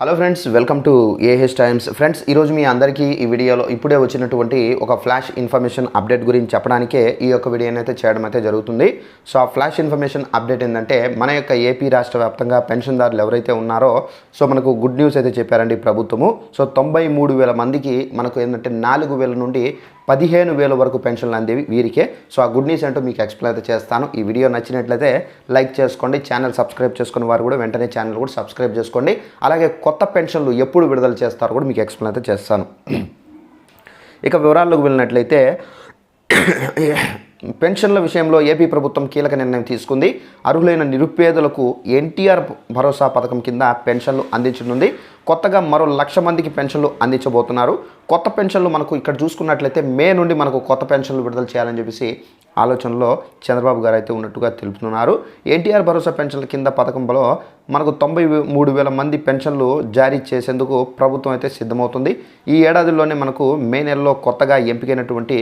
Hello friends welcome to AH times friends ఈరోజు మీ అందరికీ ఈ వీడియోలో ఇప్పుడే వచ్చినటువంటి ఒక ఫ్లాష్ ఇన్ఫర్మేషన్ అప్డేట్ గురించి చెప్పడానికే ఈ యొక్క వీడియోని అయితే చేయడం అయితే జరుగుతుంది. సో ఆ ఫ్లాష్ ఇన్ఫర్మేషన్ అప్డేట్ ఏంటంటే మన యొక్క ఏపీ రాష్ట్ర వ్యాప్తంగా పెన్షన్దారులు ఎవరైతే ఉన్నారో సో మనకు గుడ్ న్యూస్ అయితే చెప్పారండి ప్రభుత్వము. సో తొంభై మూడు వేల మందికి మనకు ఏంటంటే నాలుగు వేల నుండి పదిహేను వేల వరకు పెన్షన్లు అందేవి వీరికే. సో ఆ గుడ్ న్యూస్ ఏంటో మీకు ఎక్స్ప్లెయిన్ అయితే చేస్తాను. ఈ వీడియో నచ్చినట్లయితే లైక్ చేసుకోండి ఛానల్ సబ్స్క్రైబ్ చేసుకున్న వారు కూడా వెంటనే ఛానల్ కూడా సబ్స్క్రైబ్ చేసుకోండి. అలాగే కొత్త పెన్షన్లు ఎప్పుడు విడుదల చేస్తారో కూడా మీకు ఎక్స్ప్లెయిన్ అయితే చేస్తాను. ఇక వివరాల్లోకి వెళ్ళినట్లయితే పెన్షన్ల విషయంలో ఏపీ ప్రభుత్వం కీలక నిర్ణయం తీసుకుంది. అర్హులైన నిరుపేదలకు ఎన్టీఆర్ భరోసా పథకం కింద పెన్షన్లు అందించనుంది. కొత్తగా మరో లక్ష మందికి పెన్షన్లు అందించబోతున్నారు. కొత్త పెన్షన్లు మనకు ఇక్కడ చూసుకున్నట్లయితే మే నుండి మనకు కొత్త పెన్షన్లు విడుదల చేయాలని చెప్పేసి ఆలోచనలో చంద్రబాబు గారు అయితే ఉన్నట్టుగా తెలుపుతున్నారు. ఎన్టీఆర్ భరోసా పెన్షన్ల కింద పథకంలో మనకు తొంభై మూడు వేల మంది పెన్షన్లు జారీ చేసేందుకు ప్రభుత్వం అయితే సిద్ధమవుతుంది. ఈ ఏడాదిలోనే మనకు మే నెలలో కొత్తగా ఎంపికైనటువంటి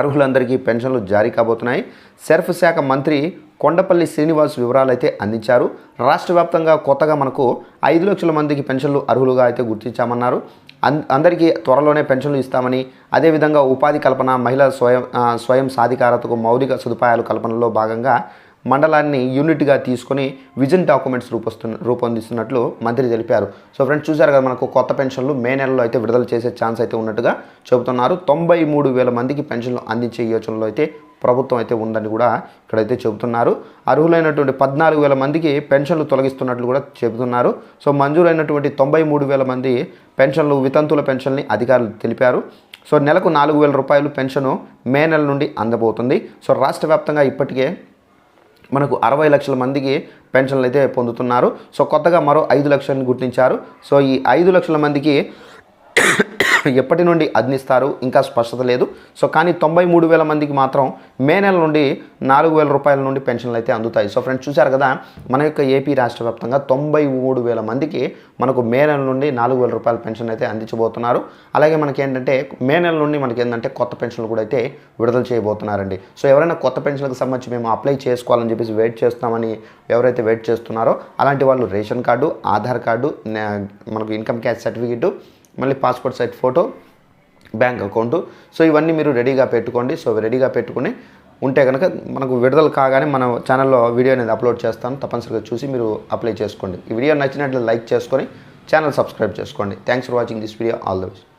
అర్హులందరికీ పెన్షన్లు జారీ కాబోతున్నాయి. సెర్ఫ్ శాఖ మంత్రి కొండపల్లి శ్రీనివాస్ వివరాలు అయితే అందించారు. రాష్ట్ర వ్యాప్తంగా కొత్తగా మనకు ఐదు లక్షల మందికి పెన్షన్లు అర్హులుగా అయితే గుర్తించామన్నారు. అందరికీ త్వరలోనే పెన్షన్లు ఇస్తామని అదేవిధంగా ఉపాధి కల్పన మహిళా స్వయం స్వయం సాధికారతకు మౌలిక సదుపాయాల కల్పనలో భాగంగా మండలాన్ని యూనిట్గా తీసుకొని విజన్ డాక్యుమెంట్స్ రూపొస్తున్న రూపొందిస్తున్నట్లు మంత్రి తెలిపారు. సో ఫ్రెండ్స్ చూశారు కదా మనకు కొత్త పెన్షన్లు మే నెలలో అయితే విడుదల చేసే ఛాన్స్ అయితే ఉన్నట్టుగా చెబుతున్నారు. తొంభై మూడు వేల మందికి పెన్షన్లు అందించే యోచనలో అయితే ప్రభుత్వం అయితే ఉందని కూడా ఇక్కడైతే చెబుతున్నారు. అర్హులైనటువంటి పద్నాలుగు వేల మందికి పెన్షన్లు తొలగిస్తున్నట్లు కూడా చెబుతున్నారు. సో మంజూరైనటువంటి తొంభై మూడు వేల మంది పెన్షన్లు వితంతుల పెన్షన్ని అధికారులు తెలిపారు. సో నెలకు నాలుగు వేల రూపాయలు పెన్షను మే నెల నుండి అందబోతుంది. సో రాష్ట్ర వ్యాప్తంగా ఇప్పటికే మనకు అరవై లక్షల మందికి పెన్షన్లు అయితే పొందుతున్నారు. సో కొత్తగా మరో ఐదు లక్షలను గుర్తించారు. సో ఈ ఐదు లక్షల మందికి ఎప్పటి నుండి అందిస్తారు ఇంకా స్పష్టత లేదు. సో కానీ తొంభై మూడు వేల మందికి మాత్రం మే నెల నుండి నాలుగు వేల రూపాయల నుండి పెన్షన్లు అయితే అందుతాయి. సో ఫ్రెండ్స్ చూశారు కదా? మన యొక్క ఏపీ రాష్ట్ర వ్యాప్తంగా తొంభై మూడు వేల మందికి మనకు మే నెల నుండి నాలుగు వేల రూపాయల పెన్షన్ అయితే అందించబోతున్నారు. అలాగే మనకి ఏంటంటే మే నెల నుండి మనకి ఏంటంటే కొత్త పెన్షన్లు కూడా అయితే విడుదల చేయబోతున్నారండి. సో ఎవరైనా కొత్త పెన్షన్లకు సంబంధించి మేము అప్లై చేసుకోవాలని చెప్పేసి వెయిట్ చేస్తామని ఎవరైతే వెయిట్ చేస్తున్నారో అలాంటి వాళ్ళు రేషన్ కార్డు ఆధార్ కార్డు మనకు ఇన్కమ్ క్యాష్ సర్టిఫికేటు మళ్ళీ passport size photo bank account. So ఇవన్నీ మీరు రెడీగా పెట్టుకోండి. సో రెడీగా పెట్టుకుని ఉంటే కనుక మనకు విడుదల కాగానే మన ఛానల్లో వీడియో అనేది అప్లోడ్ చేస్తాను. తప్పనిసరిగా చూసి మీరు అప్లై చేసుకోండి. ఈ వీడియో నచ్చినట్లు లైక్ చేసుకొని ఛానల్ సబ్స్క్రైబ్ చేసుకోండి. Thanks for watching this video all the best